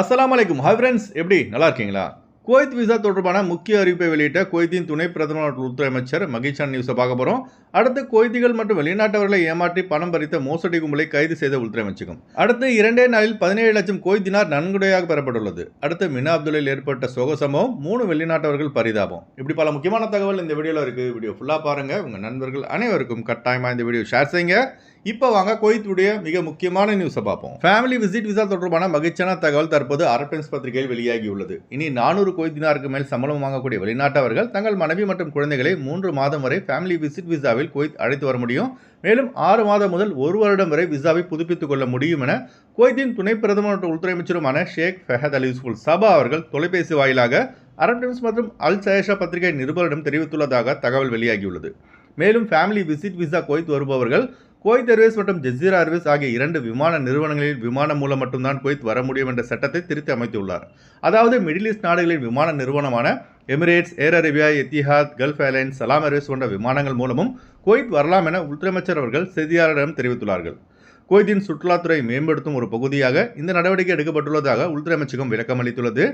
அஸ்லாம் அலைக்கும் hi friends எப்படி? நல்லா இருக்கீங்களா குவைத் விசா தொடர்பான முக்கிய அறிவிப்பை வெளியிட்ட குவைத்தின் துணை பிரதமர் உள்துறை அமைச்சர் மகிஷான் நியூஸை பார்க்க போகிறோம் அடுத்து குவைத்திகள் மற்றும் வெளிநாட்டவர்களை ஏமாற்றி பணம் பறித்த மோசடி கும்பலை கைது செய்த உள்துறை அமைச்சகம். அடுத்து இரண்டே நாளில் பதினேழு லட்சம் குவைத்தினார் நன்கொடையாக பெறப்பட்டுள்ளது. அடுத்து மினா அப்துல்லில் ஏற்பட்ட சோக சம்பவம் மூணு வெளிநாட்டவர்கள் பரிதாபம். இப்படி பல முக்கியமான தகவல் இந்த வீடியோவில் இருக்குது வீடியோ ஃபுல்லாக பாருங்கள் உங்கள் நண்பர்கள் அனைவருக்கும் கட்டாயமாக இந்த வீடியோ ஷேர் செய்யுங்க. இப்போ வாங்க கோயத்துடைய மிக முக்கியமான நியூஸை பார்ப்போம். ஃபேமிலி விசிட் விசா தொடர்பான மகிழ்ச்சியான தகவல் தற்போது அரபன்ஸ் பத்திரிகையில் வெளியாகியுள்ளது. இனி நானூறு கோயத்தினாருக்கு மேல் சம்பளம் வாங்கக்கூடிய வெளிநாட்டவர்கள் தங்கள் மனைவி மற்றும் குழந்தைகளை மூன்று மாதம் வரை ஃபேமிலி விசிட் விசாவில் கோயத் அழைத்து வர முடியும். மேலும் ஆறு மாதம் முதல் ஒரு வருடம் வரை விசாவை புதுப்பித்துக் கொள்ள முடியும் என குவைத்தின் துணை பிரதமர் மற்றும் உள்துறை அமைச்சருமான ஷேக் ஃபெஹத் அலி யூசுஃபுல் சபா அவர்கள் தொலைபேசி வாயிலாக அரப் டைம்ஸ் மற்றும் அல் சயஷா பத்திரிகை நிருபரிடம் தெரிவித்துள்ளதாக தகவல் வெளியாகியுள்ளது. மேலும் ஃபேமிலி விசிட் விசா குவைத் வருபவர்கள் குவைத் ஏர்வேஸ் மற்றும் ஜெசீரா ஏர்வேஸ் ஆகிய இரண்டு விமான நிறுவனங்களில் விமானம் மூலம் மட்டும்தான் குவைத் வர முடியும் என்ற சட்டத்தை திருத்தி அமைத்துள்ளார். அதாவது மிடில் ஈஸ்ட் நாடுகளின் விமான நிறுவனமான Emirates Air Arabia Etihad Gulf Airlines Salam Airways போன்ற விமானங்கள் மூலமும் குவைத் வரலாம் என உள்துறை அமைச்சர் அவர்கள் செய்தியாளரிடம் தெரிவித்துள்ளார்கள். குவைத்தின் சுற்றுலாத்துறை மேம்படுத்தும் ஒரு பகுதியாக இந்த நடவடிக்கை எடுக்கப்பட்டுள்ளதாக உள்துறை அமைச்சகம் விளக்கம் அளித்துள்ளது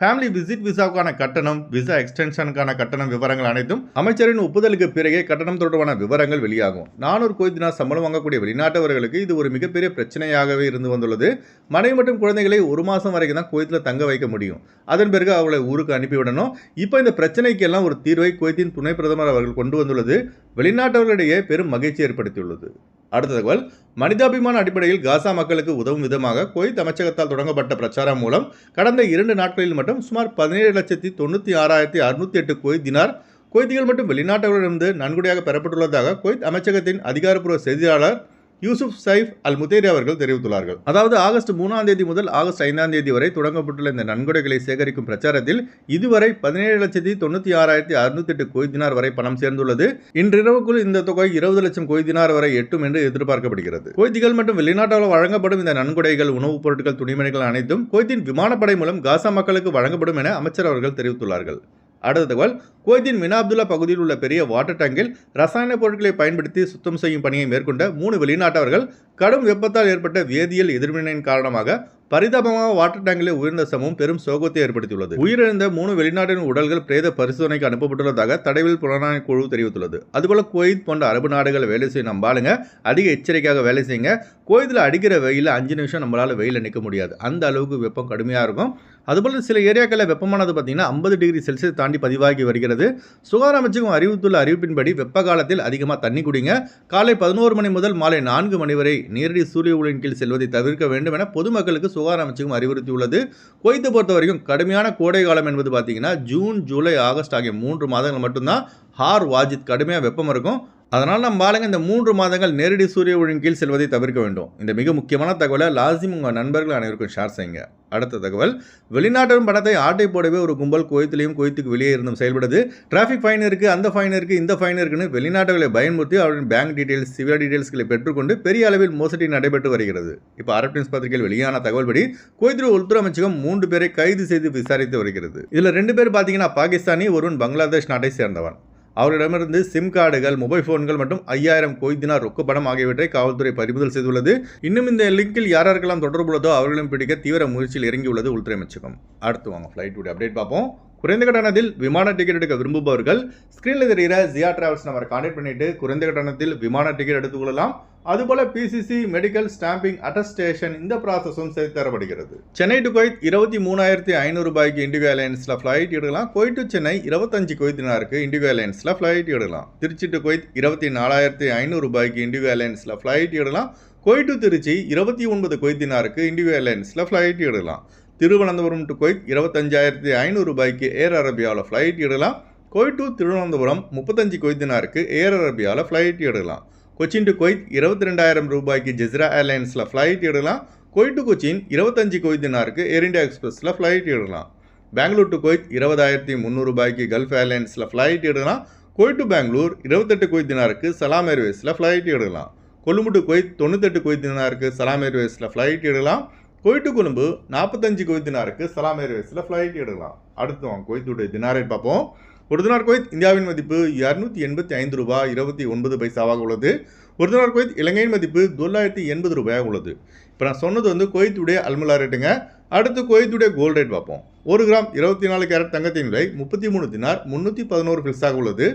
ஃபேமிலி விசிட் விசாவுக்கான கட்டணம் விசா எக்ஸ்டென்ஷனுக்கான கட்டணம் விவரங்கள் அனைத்தும் அமைச்சரின் ஒப்புதலுக்கு பிறகே கட்டணம் தொடர்பான விவரங்கள் வெளியாகும். நானூறு கோய்தினா சம்பளம் வாங்கக்கூடிய வெளிநாட்டவர்களுக்கு இது ஒரு மிகப்பெரிய பிரச்சனையாகவே இருந்து வந்துள்ளது. மனைவி மற்றும் குழந்தைகளை ஒரு மாதம் வரைக்கும் தான் குவைத்தில் தங்க வைக்க முடியும். அதன் பிறகு அவளை ஊருக்கு அனுப்பிவிடணும். இப்போ இந்த பிரச்சனைக்கெல்லாம் ஒரு தீர்வை குவைத்தின் துணை பிரதமர் அவர்கள் கொண்டு வந்துள்ளது. வெளிநாட்டவர்களிடையே பெரும் மகிழ்ச்சி ஏற்படுத்தியுள்ளது. அடுத்த தகவல் மனிதாபிமான அடிப்படையில் காசா மக்களுக்கு உதவும் விதமாக குவைத் அமைச்சகத்தால் தொடங்கப்பட்ட பிரச்சாரம் மூலம் கடந்த இரண்டு நாட்களில் மட்டும் சுமார் பதினேழு லட்சத்தி தொண்ணூற்றி ஆறாயிரத்தி அறுநூத்தி எட்டு குவைத் தினார். குவைத்திகள் மற்றும் வெளிநாட்டவர்களிடமிருந்து நன்கொடையாக பெறப்பட்டுள்ளதாக குவைத் அமைச்சகத்தின் அதிகாரப்பூர்வ செய்தியாளர் யூசுப் சைஃப் அல் முத்தேரி அவர்கள் தெரிவித்துள்ளார்கள். அதாவது ஆகஸ்ட் மூணாம் தேதி முதல் ஆகஸ்ட் ஐந்தாம் தேதி வரை தொடங்கப்பட்டுள்ள இந்த நன்கொடைகளை சேகரிக்கும் பிரச்சாரத்தில் இதுவரை பதினேழு லட்சத்தி தொண்ணூற்றி ஆறாயிரத்தி அறுநூத்தி எட்டு கொய்தினார் வரை பணம் சேர்ந்துள்ளது. இன்றிரவுக்குள் இந்த தொகை இருபது லட்சம் கொய்தினார் வரை எட்டும் என்று எதிர்பார்க்கப்படுகிறது. கொய்திகள் மற்றும் வெளிநாட்டால் வழங்கப்படும் இந்த நன்கொடைகள் உணவுப் பொருட்கள் துணிமணிகள் அனைத்தும் கொய்தின் விமானப்படை மூலம் காசா மக்களுக்கு வழங்கப்படும் என அமைச்சர் அவர்கள் தெரிவித்துள்ளார்கள். அடுத்த தகவல் குவைத்தின் மினா அப்துல்லா பகுதியில் உள்ள பெரிய வாட்டர் டேங்கில் ரசாயன பொருட்களை பயன்படுத்தி சுத்தம் செய்யும் பணியை மேற்கொண்ட மூணு வெளிநாட்டவர்கள் கடும் வெப்பத்தால் ஏற்பட்ட வேதியியல் எதிர்வினையின் காரணமாக பரிதாபமாக வாட்டர் டேங்கில் உயர்ந்த சமம் பெரும் சோகத்தை ஏற்படுத்தியுள்ளது. உயிரிழந்த மூணு வெளிநாட்டின் உடல்கள் பிரேத பரிசோதனைக்கு அனுப்பப்பட்டுள்ளதாக தடவில் புலனாய்வு குழு தெரிவித்துள்ளது. அதுபோல குவைத் போன்ற அரபு நாடுகள் வேலை செய்ய நம்பாளுங்க அதிக எச்சரிக்கையாக வேலை செய்யுங்க. கோயிலில் அடிக்கிற வெயிலில் அஞ்சு நிமிஷம் நம்மளால் வெயில் நிற்க முடியாது. அந்த அளவுக்கு வெப்பம் கடுமையாக இருக்கும். அதுபோல் சில ஏரியாக்களில் வெப்பமானது பார்த்தீங்கன்னா ஐம்பது டிகிரி செல்சியஸ் தாண்டி பதிவாகி வருகிறது. சுகாதார அமைச்சகம் அறிவித்துள்ள அறிவிப்பின்படி வெப்ப காலத்தில் அதிகமாக தண்ணி குடிங்க. காலை பதினோரு மணி முதல் மாலை நான்கு மணி வரை நேரடி சூரிய ஒளியின் கீழ் செல்வதை தவிர்க்க வேண்டும் என பொதுமக்களுக்கு சுகாதார அமைச்சகம் அறிவுறுத்தியுள்ளது. குவைத்தை பொறுத்த வரைக்கும் கடுமையான கோடை காலம் என்பது பார்த்தீங்கன்னா ஜூன் ஜூலை ஆகஸ்ட் ஆகிய மூன்று மாதங்கள் மட்டும்தான் ஹார் வாஜித் கடுமையாக வெப்பம் இருக்கும். அதனால் நம்ம ஆளுங்க இந்த மூன்று மாதங்கள் நேரடி சூரிய ஒளியின் கீழ் செல்வதை தவிர்க்க வேண்டும். இந்த மிக முக்கியமான தகவலை லாசிம் உங்கள் நண்பர்கள் அனைவருக்கும் ஷேர் செய்யுங்க. அடுத்த தகவல் வெளிநாட்டின் பணத்தை ஆட்டை போடவே ஒரு கும்பல் குவைத்திலையும் குவைத்துக்கு வெளியே இருந்தும் செயல்படுது. டிராஃபிக் ஃபைன் இருக்குது அந்த ஃபைன் இருக்குது இந்த ஃபைன் இருக்குன்னு வெளிநாட்டுகளை பயன்படுத்தி அவரின் பேங்க் டீடைல்ஸ் சிவியர் டீடைல்ஸ்களை பெற்றுக்கொண்டு பெரிய அளவில் மோசடி நடைபெற்று வருகிறது. இப்போ அரப் நியூஸ் பத்திரிகையில் வெளியான தகவல்படி குவைத்தில் உள்துறை அமைச்சகம் மூன்று பேரை கைது செய்து விசாரித்து வருகிறது. இதில் ரெண்டு பேர் பார்த்தீங்கன்னா பாகிஸ்தானி ஒருவன் பங்களாதேஷ் நாட்டை சேர்ந்தவன். அவரிடமிருந்து சிம் கார்டுகள் மொபைல் ஃபோன்கள் மற்றும் ஐயாயிரம் கொய்தினார் ரொக்க பணம் ஆகியவற்றை காவல்துறை பறிமுதல் செய்துள்ளது. இன்னும் இந்த லிங்கில் யார் யாருக்கெல்லாம் தொடர்புள்ளதோ அவர்களும் பிடிக்க தீவிர முயற்சியில் இறங்கியுள்ளது உள்துறை அமைச்சகம். அடுத்து வாங்க ஃப்ளைட் அப்டேட் பார்ப்போம். குறைந்த கட்டணத்தில் விமான டிக்கெட் எடுக்க விரும்புபவர்கள் ஸ்க்ரீனில் தெரிகிற ஜியா டிராவல்ஸ் நம்பரை கான்டாக்ட் பண்ணிட்டு குறைந்த கட்டணத்தில் விமான டிக்கெட் எடுத்துக்கொள்ளலாம் அதுபோல பிசிசி மெடிக்கல் ஸ்டாம்பிங் அட்டஸ்டேஷன் இந்த ப்ராசஸும் செய்து தரப்படுகிறது. சென்னை டு குவைத் இருபத்தி மூணாயிரத்தி ஐநூறு ரூபாய்க்கு இண்டிகோ ஏர்லைன்ஸில் ஃப்ளைட் எடுக்கலாம். குவைத் டு சென்னை இருபத்தஞ்சு குவைத்தினாருக்கு இண்டிகோ ஏர்லைன்ஸில் ஃப்ளைட் எடுக்கலாம். திருச்சி டு குவைத் இருபத்தி நாலாயிரத்தி ஐநூறு ரூபாய்க்கு இண்டிகோ ஏர்லைன்ஸில் ஃப்ளைட் எடுக்கலாம். குவைட் டு திருச்சி இருபத்தி ஒன்பது குவைத்தினாருக்கு இண்டிகோ ஏர்லைன்ஸில் ஃப்ளைட் எடுக்கலாம். திருவனந்தபுரம் டு குவைத் இருபத்தஞ்சாயிரத்தி ஐநூறு ரூபாய்க்கு ஏர் அரபியாவில் ஃப்ளைட் எடுக்கலாம். குவைட் டு திருவனந்தபுரம் முப்பத்தஞ்சு கொய்தினாருக்கு ஏர் அரபியாவில் ஃப்ளைட் எடுக்கலாம். கொச்சின் டு கொய்த் இருபத்தி ரெண்டாயிரம் ரூபாய்க்கு ஜெஸ்ரா ஏர்லைன்ஸில் ஃப்ளைட் எடுக்கலாம். கொய்ட் டு கொச்சின் இருபத்தஞ்சு கொய்தினாருக்கு ஏர் இண்டியா எக்ஸ்பிரஸில் ஃப்ளைட் எடுக்கலாம். பெங்களூர் டு கொய்த் இருபதாயிரத்தி முந்நூறு ரூபாய்க்கு கல்ஃப் ஏர்லைன்ஸில் ஃப்ளைட் எடுக்கலாம். குவைட் டு பெங்களூர் இருபத்தெட்டு கொய்தினாருக்கு சலாம் ஏர்வேஸில் ஃப்ளைட் எடுக்கலாம். கொழும்பு டு கொய்த் தொண்ணூத்தெட்டு குவைத்தினாருக்கு சலாம் ஏர்வேஸில் ஃப்ளைட் எடுக்கலாம். குவைட்டு கொழும்பு நாற்பத்தஞ்சு குவைத்தினாருக்கு சலாம் ஏர்வேஸில் ஃப்ளைட் எடுக்கலாம். அடுத்து வாங்க குவைத்துடைய தினாரை பார்ப்போம். ஒரு தினார் குவைத் இந்தியாவின் மதிப்பு இரநூத்தி எண்பத்தி ஐந்து ரூபாய் இருபத்தி ஒன்பது பைசாவாக உள்ளது. ஒரு தினார் குவைத் இலங்கையின் மதிப்பு தொள்ளாயிரத்தி எண்பது ரூபாயாக உள்ளது. இப்போ நான் சொன்னது வந்து குவைத்துடைய அல்முலா ரேட்டுங்க. அடுத்து குவைத்துடைய கோல்டு ரேட் பார்ப்போம். ஒரு கிராம் இருபத்தி நாலு கேரட் தங்கத்தின் விலை முப்பத்தி மூணு தினார் முந்நூற்றி பதினோரு பில்ஸாக உள்ளது.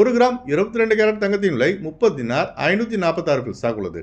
ஒரு கிராம் இருபத்தி ரெண்டு கேரட் தங்கத்தின் விலை முப்பது தினார் ஐநூற்றி நாற்பத்தாறு பில்ஸாக உள்ளது.